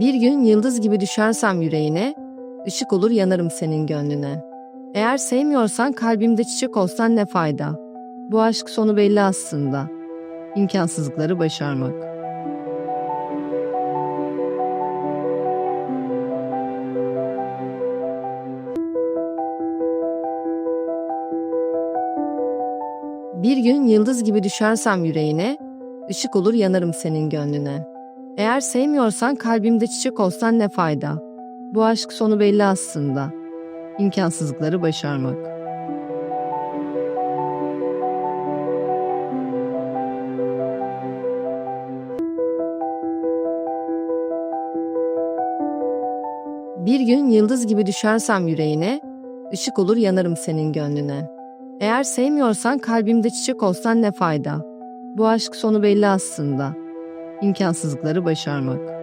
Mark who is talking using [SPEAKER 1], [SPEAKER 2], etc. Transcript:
[SPEAKER 1] Bir gün yıldız gibi düşersem yüreğine, ışık olur yanarım senin gönlüne. Eğer sevmiyorsan kalbimde çiçek olsan ne fayda? Bu aşk sonu belli aslında. İmkansızlıkları başarmak. Bir gün yıldız gibi düşersem yüreğine, ışık olur yanarım senin gönlüne. Eğer sevmiyorsan kalbimde çiçek olsan ne fayda? Bu aşk sonu belli aslında. İmkansızlıkları başarmak. Bir gün yıldız gibi düşersem yüreğine, ışık olur yanarım senin gönlüne. Eğer sevmiyorsan kalbimde çiçek olsan ne fayda? Bu aşk sonu belli aslında. İmkansızlıkları başarmak.